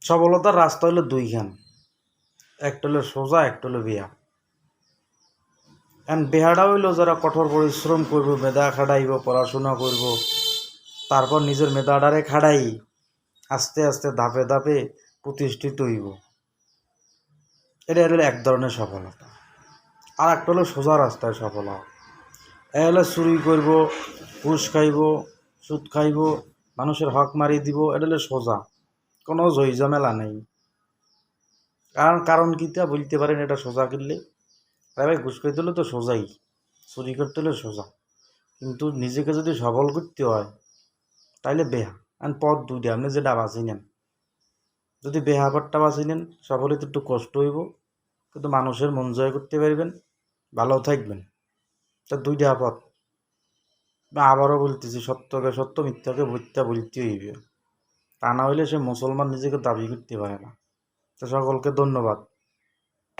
সফলতার রাস্তা হলো দুইখান। একটা হলো সোজা, একটা হলো বিয়া। এখন বেহাটা হইল যারা কঠোর পরিশ্রম করব, মেধা খাটাইব, পড়াশোনা করব, তারপর নিজের মেধাটারে খাটাই, আস্তে আস্তে ধাপে ধাপে প্রতিষ্ঠিত হইব। এটা হলো এক ধরনের সফলতা। আর একটা হলো সোজা রাস্তায় সফলতা এ হলো চুরি করব, ঘুষ খাইব, সুদ খাইব, মানুষের হক মারি দিব, এটা হলো সোজা। কোনো জয় ঝামেলা নেই। কারণ কারণ কিটা বলতে পারেন, এটা সোজা করলে। তাই ভাই ঘুষ খাইতে হলে তো সোজাই, চুরি করতে হলে সোজা। কিন্তু নিজেকে যদি সবল করতে হয়, তাইলে বেহা। আর পথ দুইটা, আপনি যেটা বাঁচি নেন। যদি বেহা পথটা বাঁচি নেন সবলে তো একটু কষ্ট হইব। কিন্তু মানুষের মন জয় করতে পারবেন, ভালো থাকবেন। তা দুইটা পথ। আবারও বলতেছি, সত্যকে সত্য, মিথ্যাকে মিথ্যা বলতে হইবে। তা না হইলে সে মুসলমান নিজেকে দাবি করতে পারে না। তো সকলকে ধন্যবাদ।